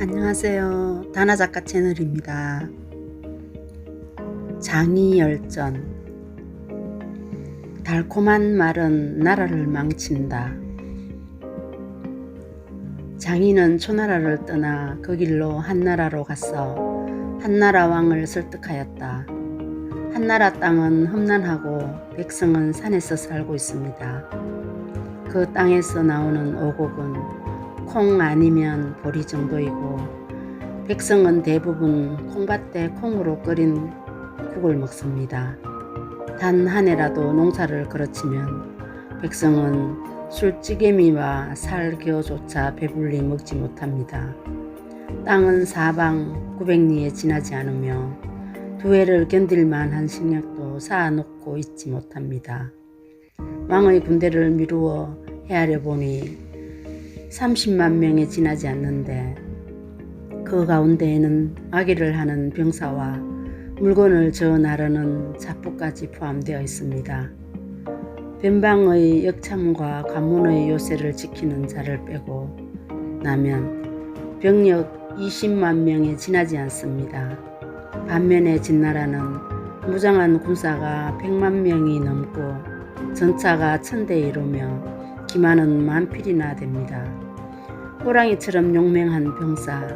안녕하세요. 다나 작가 채널입니다. 장이 열전 달콤한 말은 나라를 망친다. 장이는 초나라를 떠나 그 길로 한나라로 갔어 한나라 왕을 설득하였다. 한나라 땅은 험난하고 백성은 산에서 살고 있습니다. 그 땅에서 나오는 오곡은 콩 아니면 보리 정도이고 백성은 대부분 콩밭에 콩으로 끓인 국을 먹습니다. 단 한 해라도 농사를 걸어치면 백성은 술찌개미와 살겨조차 배불리 먹지 못합니다. 땅은 사방 900리에 지나지 않으며 두 해를 견딜 만한 식량도 쌓아놓고 있지 못합니다. 왕의 군대를 미루어 헤아려 보니 30만 명에 지나지 않는데 그 가운데에는 아기를 하는 병사와 물건을 저어 나르는 자포까지 포함되어 있습니다. 변방의 역참과 관문의 요새를 지키는 자를 빼고 나면 병력 20만 명에 지나지 않습니다. 반면에 진나라는 무장한 군사가 100만 명이 넘고 전차가 천대 이루며 기만은 만필이나 됩니다. 호랑이처럼 용맹한 병사,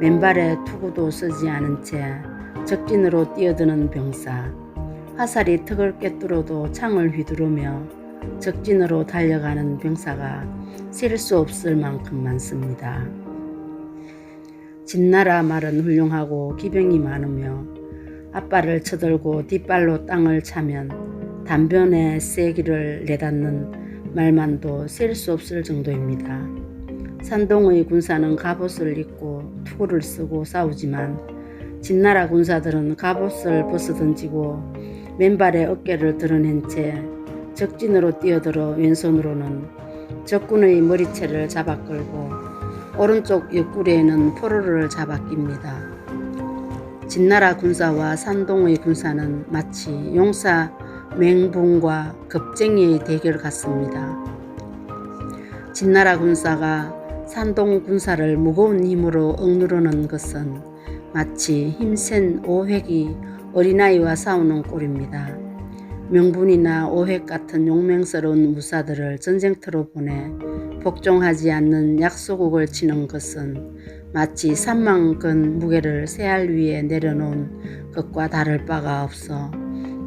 맨발에 투구도 쓰지 않은 채 적진으로 뛰어드는 병사, 화살이 턱을 꿰뚫어도 창을 휘두르며 적진으로 달려가는 병사가 셀 수 없을 만큼 많습니다. 진나라 말은 훌륭하고 기병이 많으며 앞발을 쳐들고 뒷발로 땅을 차면 단변에 세기를 내닫는 말만도 셀 수 없을 정도입니다. 산동의 군사는 갑옷을 입고 투구를 쓰고 싸우지만 진나라 군사들은 갑옷을 벗어 던지고 맨발에 어깨를 드러낸 채 적진으로 뛰어들어 왼손으로는 적군의 머리채를 잡아 끌고 오른쪽 옆구리에는 포로를 잡아 낍니다. 진나라 군사와 산동의 군사는 마치 용사 맹붕과 겁쟁이의 대결 같습니다. 진나라 군사가 산동 군사를 무거운 힘으로 억누르는 것은 마치 힘센 오획이 어린아이와 싸우는 꼴입니다. 명분이나 오획 같은 용맹스러운 무사들을 전쟁터로 보내 복종하지 않는 약소국을 치는 것은 마치 3만근 무게를 새알 위에 내려놓은 것과 다를 바가 없어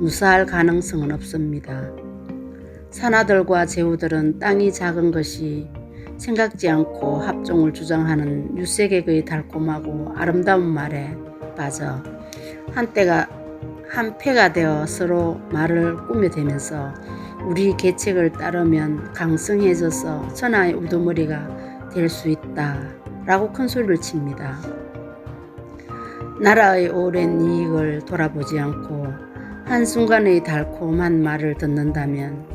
무사할 가능성은 없습니다. 산하들과 제후들은 땅이 작은 것이 생각지 않고 합종을 주장하는 유색액의 달콤하고 아름다운 말에 빠져 한때가 한패가 되어 서로 말을 꾸며대면서 우리 계책을 따르면 강성해져서 천하의 우두머리가 될 수 있다 라고 큰 소리를 칩니다. 나라의 오랜 이익을 돌아보지 않고 한순간의 달콤한 말을 듣는다면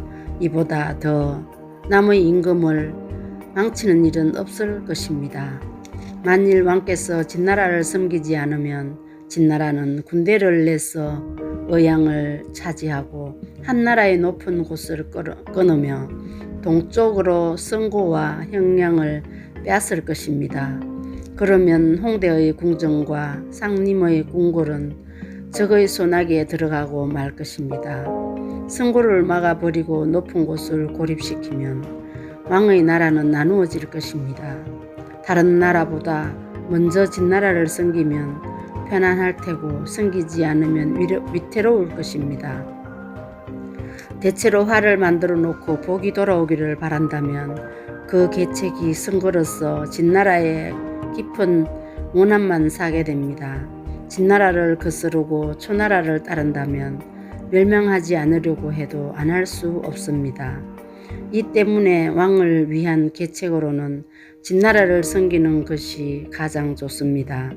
이보다 더 남의 임금을 망치는 일은 없을 것입니다. 만일 왕께서 진나라를 섬기지 않으면 진나라는 군대를 내서 의양을 차지하고 한나라의 높은 곳을 끊으며 동쪽으로 성고와 형량을 빼앗을 것입니다. 그러면 홍대의 궁정과 상림의 궁궐은 적의 소나기에 들어가고 말 것입니다. 성고를 막아버리고 높은 곳을 고립시키면 왕의 나라는 나누어질 것입니다. 다른 나라보다 먼저 진나라를 섬기면 편안할 테고 섬기지 않으면 위태로울 것입니다. 대체로 화를 만들어 놓고 복이 돌아오기를 바란다면 그 계책이 선거로서 진나라의 깊은 원한만 사게 됩니다. 진나라를 거스르고 초나라를 따른다면 멸망하지 않으려고 해도 안 할 수 없습니다. 이 때문에 왕을 위한 계책으로는 진나라를 섬기는 것이 가장 좋습니다.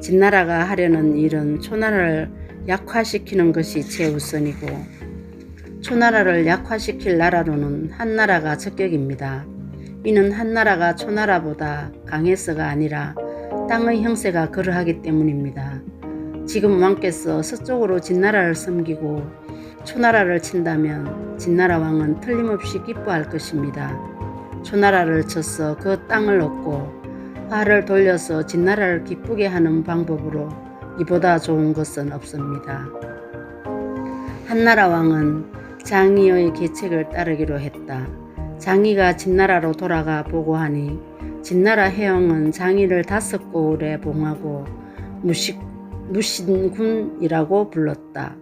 진나라가 하려는 일은 초나라를 약화시키는 것이 최우선이고 초나라를 약화시킬 나라로는 한나라가 적격입니다. 이는 한나라가 초나라보다 강해서가 아니라 땅의 형세가 그러하기 때문입니다. 지금 왕께서 서쪽으로 진나라를 섬기고 초나라를 친다면 진나라 왕은 틀림없이 기뻐할 것입니다. 초나라를 쳐서 그 땅을 얻고 화를 돌려서 진나라를 기쁘게 하는 방법으로 이보다 좋은 것은 없습니다. 한나라 왕은 장의의 계책을 따르기로 했다. 장의가 진나라로 돌아가 보고하니 진나라 해영은 장의를 다섯 고을에 봉하고 무식, 무신군이라고 불렀다.